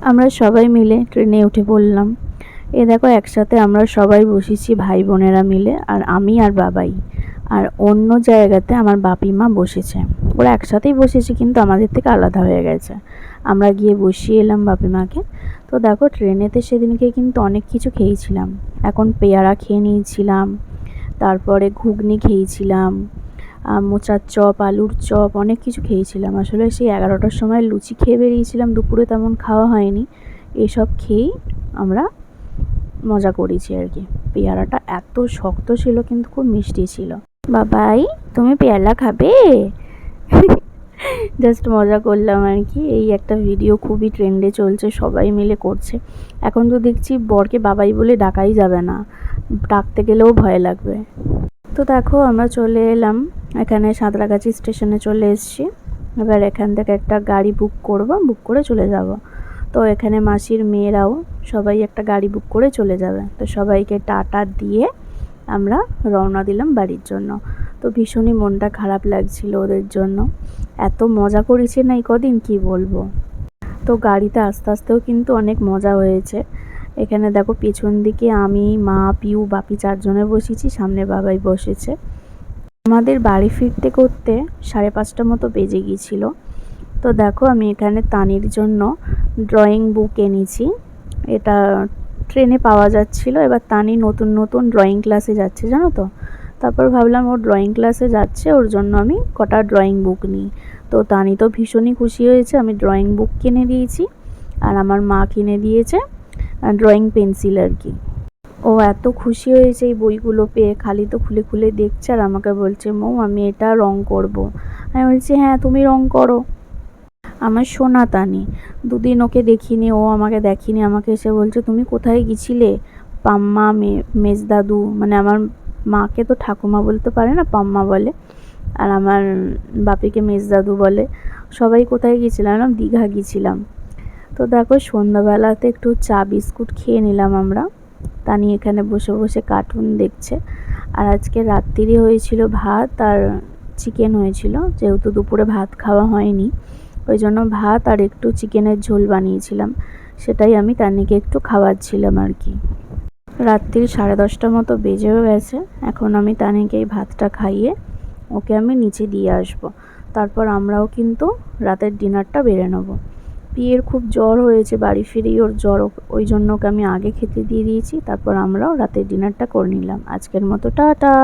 আমরা সবাই মিলে ট্রেনে উঠে পড়লাম। এ দেখো, একসাথে আমরা সবাই বসেছি ভাই বোনেরা মিলে, আর আমি আর বাবাই। আর অন্য জায়গাতে আমার বাপি মা বসেছে। ওরা একসাথেই বসেছে, কিন্তু আমাদের থেকে আলাদা হয়ে গেছে। আমরা গিয়ে বসিয়ে এলাম বাপি মাকে। তো দেখো, ট্রেনেতে সেদিনকে কিন্তু অনেক কিছু খেয়েছিলাম। এখন পেয়ারা খেয়ে নিয়েছিলাম, তারপরে ঘুগনি খেয়েছিলাম মোচার চপ, আলুর চপ, অনেক কিছু খেয়েছিলাম। আসলে সেই এগারোটার সময় লুচি খেয়ে বেরিয়েছিলাম, দুপুরে তেমন খাওয়া হয়নি। এসব খেয়েই আমরা মজা করেছি আর কি। পেয়ারাটা এত শক্ত ছিল, কিন্তু খুব মিষ্টি ছিল। বাবাই, তুমি পেয়ারা খাবে? জাস্ট মজা করলাম আর কি। এই একটা ভিডিও খুবই ট্রেন্ডে চলছে, সবাই মিলে করছে। এখন তো দেখছি বরকে বাবাই বলে ডাকাই যাবে না। ডাকতে গেলেও ভয় লাগবে। তো দেখো আমরা চলে এলাম। এখানে সাঁতরাগাছি স্টেশনে চলে এসেছি। এবার এখান থেকে একটা গাড়ি বুক করব, বুক করে চলে যাব। তো এখানে মাসির মেয়েরাও সবাই একটা গাড়ি বুক করে চলে যাবে। তো সবাইকে টাটা দিয়ে আমরা রওনা দিলাম বাড়ির জন্য। তো ভীষণই মনটা খারাপ লাগছিল ওদের জন্য। এত মজা করেছে না এই কদিন, কি বলব? তো গাড়িতে আস্তে আস্তেও কিন্তু অনেক মজা হয়েছে। এখানে দেখো পেছন দিকে আমি, মা, পিউ, বাপি চারজনে বসেছি, সামনে বাবাই বসেছে। আমাদের বাড়ি ফিরতে করতে সাড়ে পাঁচটা মতো বেজে গিয়েছিল। তো দেখো আমি এখানে তানির জন্য ড্রয়িং বুক এনেছি। এটা ট্রেনে পাওয়া যাচ্ছিল, এবার তানি নতুন নতুন ড্রয়িং ক্লাসে যাচ্ছে, জানো তো? তারপর ভাবলাম ও ড্রয়িং ক্লাসে যাচ্ছে, ওর জন্য আমি কটা ড্রয়িং বুক নিই। তো তানি তো ভীষণই খুশি হয়েছে, আমি ড্রয়িং বুক কিনে দিয়েছি, আর আমার মা কিনে দিয়েছে। ড্রয়িং পেন্সিল আর কি। ও এত খুশি হয়েছে এই বইগুলো পেয়ে খালি তো খুলে খুলে দেখছে আর আমাকে বলছে, মৌ, আমি এটা রং করব। আমি বলছি হ্যাঁ তুমি রং করো। আমার সোনা তানি, দুদিন ওকে দেখিনি, ও আমাকে দেখিনি, আমাকে এসে বলছে, তুমি কোথায় গেছিলে? পাম্মা, মে মেজদাদু মানে আমার মাকে তো ঠাকুমা বলতে পারে না, পাম্মা বলে, আর আমার বাপিকে মেজদাদু বলে, সবাই কোথায় গিয়েছিলাম দীঘা গিয়েছিলাম তো দেখো, সন্ধ্যাবেলাতে একটু চা, বিস্কুট খেয়ে নিলাম আমরা। তানি এখানে বসে বসে কার্টুন দেখছে। আর আজকে রাত্রিরে হয়েছিল ভাত আর চিকেন হয়েছিল, যেহেতু দুপুরে ভাত খাওয়া হয়নি। ওই জন্য ভাত আর একটু চিকেনের ঝোল বানিয়েছিলাম। সেটাই আমি তানিকে একটু খাওয়াচ্ছিলাম আর কি। রাত্রির সাড়ে দশটা মতো বেজেও গেছে। এখন আমি তানিকে এই ভাতটা খাইয়ে ওকে আমি নিচে দিয়ে আসব। তারপর আমরাও কিন্তু রাতের ডিনারটা বেড়ে নেব। পিয়ের খুব জ্বর হয়েছে, বাড়ি ফিরেই ওর জ্বর ওই জন্য ওকে আমি আগে খেতে দিয়ে দিয়েছি, তারপর আমরাও রাতের ডিনারটা করে নিলাম। আজকের মতো, টাটা!